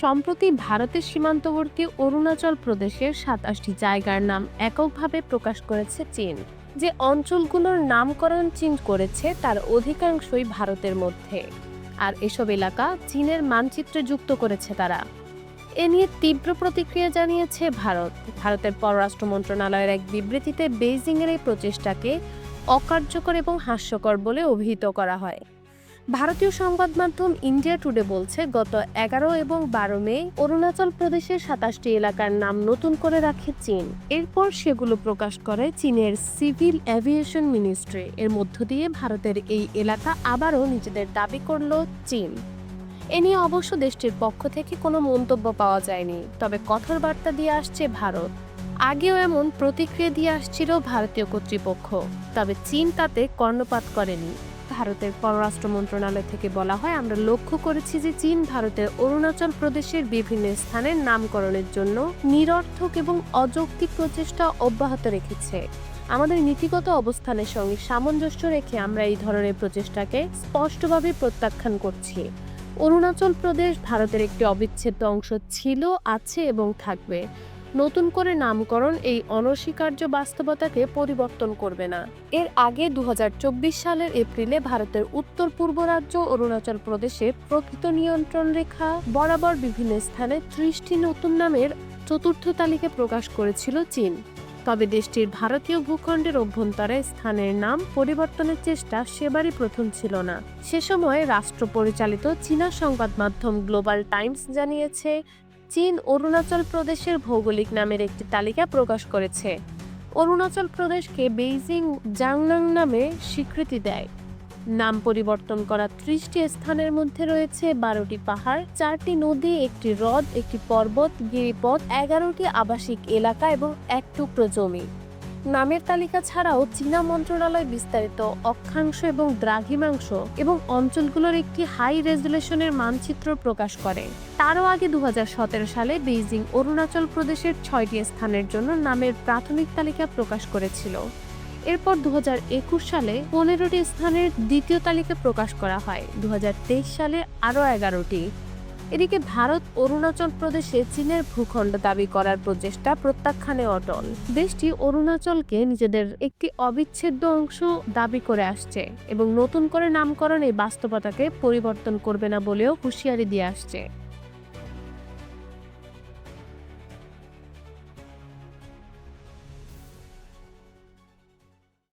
সম্প্রতি ভারতের সীমান্তবর্তী অরুণাচল প্রদেশের সাতাশটি জায়গার নাম এককভাবে প্রকাশ করেছে চীন। যে অঞ্চলগুলোর নামকরণ চীন করেছে, তার অধিকাংশই ভারতের মধ্যে। আর এসব এলাকা চীনের মানচিত্রে যুক্ত করেছে তারা। এ নিয়ে তীব্র প্রতিক্রিয়া জানিয়েছে ভারত। ভারতের পররাষ্ট্র মন্ত্রণালয়ের এক বিবৃতিতে বেইজিংয়ের এই প্রচেষ্টাকে অকার্যকর এবং হাস্যকর বলে অভিহিত করা হয়। ভারতীয় সংবাদ মাধ্যম ইন্ডিয়া টুডে বলছে, গত এগারো এবং বারো মে অরুণাচল প্রদেশের সাতাশটি এলাকার নাম নতুন করে রাখে চীন। এরপর সেগুলো প্রকাশ করে চীনের সিভিল অ্যাভিয়েশন মিনিস্ট্রি। এর মধ্য দিয়ে ভারতের এই এলাকা আবারও নিজেদের দাবি করল চীন। এ নিয়ে অবশ্য দেশটির পক্ষ থেকে কোনো মন্তব্য পাওয়া যায়নি। তবে কঠোর বার্তা দিয়ে আসছে ভারত। আগেও এমন প্রতিক্রিয়া দিয়ে আসছিল ভারতীয় কর্তৃপক্ষ। তবে চীন তাতে কর্ণপাত করেনি। ভারতের পররাষ্ট্র মন্ত্রণালয় থেকে বলা হয়, আমরা লক্ষ্য করেছি যে চীন ভারতের অরুণাচল প্রদেশের বিভিন্ন স্থানের নামকরণের জন্য নিরর্থক এবং অযৌক্তিক প্রচেষ্টা অব্যাহত রেখেছে। আমাদের নীতিগত অবস্থানের সঙ্গে সামঞ্জস্য রেখে আমরা এই ধরনের প্রচেষ্টাকে স্পষ্টভাবে প্রত্যাখ্যান করছি। অরুণাচল প্রদেশ ভারতের একটি অবিচ্ছেদ্য অংশ ছিল, আছে এবং থাকবে। নতুন করে নামকরণ এই অনস্বীকার্য বাস্তবতাকে পরিবর্তন করবে না। এর আগে দু হাজার চব্বিশ সালের এপ্রিলে ভারতের উত্তর পূর্ব রাজ্য অরুণাচল প্রদেশে প্রকৃত নিয়ন্ত্রণ রেখা বরাবর বিভিন্ন স্থানে ত্রিশটি নতুন নামের চতুর্থ তালিকা প্রকাশ করেছিল চীন। তবে দেশটির ভারতীয় ভূখণ্ডের অভ্যন্তরে স্থানের নাম পরিবর্তনের চেষ্টা সেবারই প্রথম ছিল না। সে সময় রাষ্ট্র পরিচালিত চীনা সংবাদ মাধ্যম গ্লোবাল টাইমস জানিয়েছে চীন অরুণাচল প্রদেশের ভৌগোলিক নামের একটি তালিকা প্রকাশ করেছে। অরুণাচল প্রদেশকে বেইজিং জাংনাং নামে স্বীকৃতি দেয়। নাম পরিবর্তন করা ত্রিশটি স্থানের মধ্যে রয়েছে বারোটি পাহাড়, চারটি নদী, একটি হ্রদ, একটি পর্বত, গিরিপথ, এগারোটি আবাসিক এলাকা এবং এক টুকরো জমি। নামের তালিকা ছাড়াও চীনা মন্ত্রণালয় বিস্তারিত অক্ষাংশ এবং দ্রাঘিমাংশ এবং অঞ্চলগুলোর একটি হাই রেজুলেশনের মানচিত্র প্রকাশ করে। তারও আগে দু হাজার সতেরো সালে বেইজিং অরুণাচল প্রদেশের ছয়টি স্থানের জন্য নামের প্রাথমিক তালিকা প্রকাশ করেছিল। এরপর দু হাজার একুশ সালে পনেরোটি স্থানের দ্বিতীয় তালিকা প্রকাশ করা হয়। দু হাজার তেইশ সালে আরও এগারোটি। এদিকে ভারত, অরুণাচল প্রদেশে চীনের ভূখণ্ড দাবি করার প্রচেষ্টা প্রত্যাখ্যানে অটল। দেশটি অরুণাচলকে নিজেদের একটি অবিচ্ছেদ্য অংশ দাবি করে আসছে এবং নতুন করে নামকরণ এই বাস্তবতাকে পরিবর্তন করবে না বলেও হুঁশিয়ারি দিয়ে আসছে।